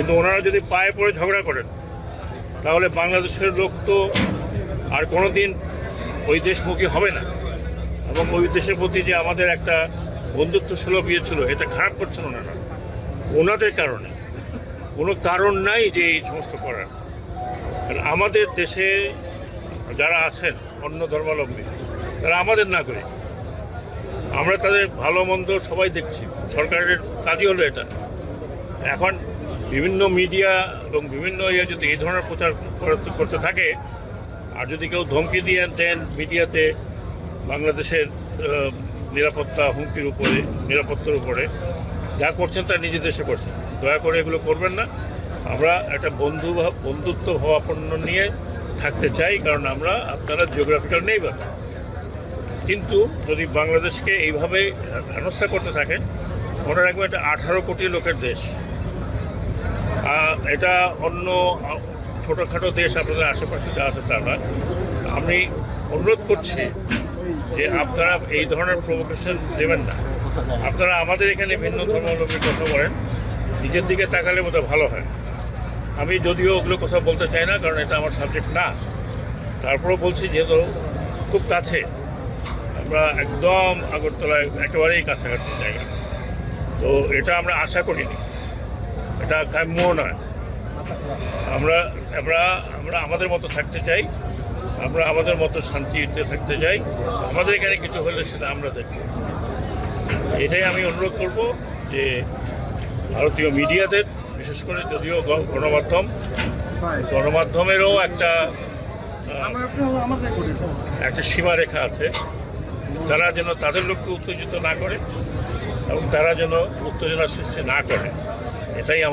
কিন্তু ওনারা যদি পায়ে পড়ে ঝগড়া করেন, তাহলে বাংলাদেশের লোক তো আর কোনো দিন ওই দেশমুখী হবে না। এবং ওই দেশের প্রতি যে আমাদের একটা বন্ধুত্ব সুলভ ইয়ে ছিল, এটা খারাপ করছেন ওনারা। ওনাদের কারণে। কোনো কারণ নাই যে এই সমস্ত করার। আমাদের দেশে যারা আছেন, অন্য ধর্মাবলম্বী, তারা আমাদের না করে আমরা তাদের ভালো মন্দ সবাই দেখছি। সরকারের কাজই হলো এটা। এখন বিভিন্ন মিডিয়া এবং বিভিন্ন ইয়ে যদি এই ধরনের প্রচার করতে- থাকে, আর যদি কেউ ধমকি দিয়ে দেন মিডিয়াতে বাংলাদেশের নিরাপত্তা হুমকির উপরে, নিরাপত্তার উপরে, যা করছেন তা নিজের দেশে করছেন। দয়া করে এগুলো করবেন না। আমরা একটা বন্ধু বন্ধুত্ব ভাবাপন্ন নিয়ে থাকতে চাই, কারণ আমরা আপনারা জিওগ্রাফিক্যাল নেইবার কিন্তু যদি বাংলাদেশকে এইভাবে হেনস্থা করতে থাকেন, মনে রাখবেন এটা আঠারো কোটি লোকের দেশ। এটা অন্য ছোটোখাটো দেশ আপনাদের আশেপাশে যা আছে তা আমি অনুরোধ করছি যে আপনারা এই ধরনের প্রভোকেশন দেবেন না। আপনারা আমাদের এখানে ভিন্ন ধর্মাবলম্বীর কথা বলেন, নিজের দিকে তাকালে বোধহয় ভালো হয়। আমি যদিও ওগুলো কথা বলতে চাই না, কারণ এটা আমার সাবজেক্ট না। তারপরেও বলছি, যেহেতু খুব কাছে, আমরা একদম আগরতলায় একেবারেই কাছাকাছি জায়গা। তো এটা আমরা আশা করিনি। এটা কাম্য নয়। আমরা আমরা আমরা আমাদের মতো থাকতে চাই, আমরা আমাদের মতো শান্তিতে থাকতে চাই। আমাদের এখানে কিছু হলে সেটা আমরা দেখব। এটাই আমি অনুরোধ করব যে ভারতীয় মিডিয়াদের, বিশেষ করে যদিও গণমাধ্যম, গণমাধ্যমেরও একটা একটা সীমারেখা আছে। তারা যেন তাদের লোককে উত্তেজিত না করে এবং তারা যেন উত্তেজনার সৃষ্টি না করে। এটাই আমার